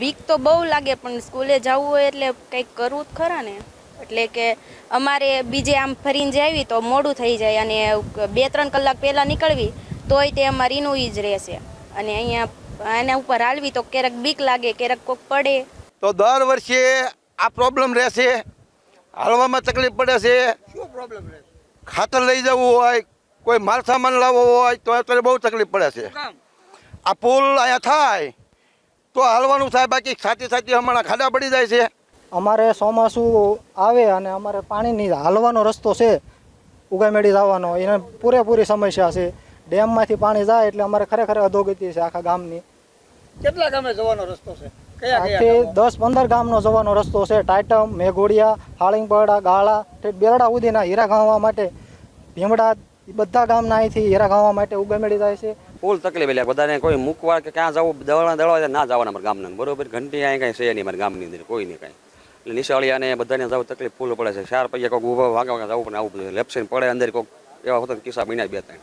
બીક તો બહુ લાગે પણ સ્કૂલે જવું હોય એટલે કંઈક કરવું જ ખરા ને. એટલે કે અમારે બીજે આમ ફરીને જાવી તો મોડું થઈ જાય અને બે ત્રણ કલાક પહેલાં નીકળવી તોય તે અમારી એનું જ રહેશે. અને અહીંયા એના ઉપર હાલવી તો ક્યારેક બીક લાગે ક્યારેક કોક પડે. તો દર વર્ષે આ પ્રોબ્લેમ રહેશે હાલવામાં તકલીફ પડે છે. શું પ્રોબ્લેમ રહે ખાતર લઈ જવું હોય કોઈ માલ સામાન લાવવો હોય તો અત્યારે બહુ તકલીફ પડે છે. આ પુલ અહીંયા થાય તો હાલવાનું થાય બાકી સાથી સાચી હમણાં ખાડા પડી જાય છે. અમારે ચોમાસું આવે અને અમારે પાણીની હાલવાનો રસ્તો છે ઉગામેડી જવાનો. એને પૂરેપૂરી સમસ્યા છે. ડેમમાંથી પાણી જાય એટલે અમારે ખરેખર અધોગતિ છે આખા ગામની. કેટલા ગામે જવાનો રસ્તો છે? દસ પંદર ગામનો જવાનો રસ્તો છે. ટાઇટમ મેઘોડિયા હાળીંગપડા ગાળા બેરડા સુધીના હીરા ગામવા માટે ભીમડા બધા ગામના અહીંથી હીરા ગાવા માટે ઉગમેળી જાય છે. ફૂલ તકલીફ એટલે બધાને કોઈ મૂકવા કે ક્યાં જવું દળવા દળવા ના જવાના અમારા ગામના. બરોબર? ઘંટી અહીં કાંઈ છે નહીં અમારા ગામની અંદર, કોઈ નહીં કાંઈ. એટલે નિશાળિયાને બધાને જવું તકલીફ ફૂલ પડે છે. ચાર પૈયા કોઈક ઊભા વાગા વાગા જવું પણ આવું બધું. પડે અંદર કોઈક એવા હોતા કિસ્સા બન્યા બે ત્રણ.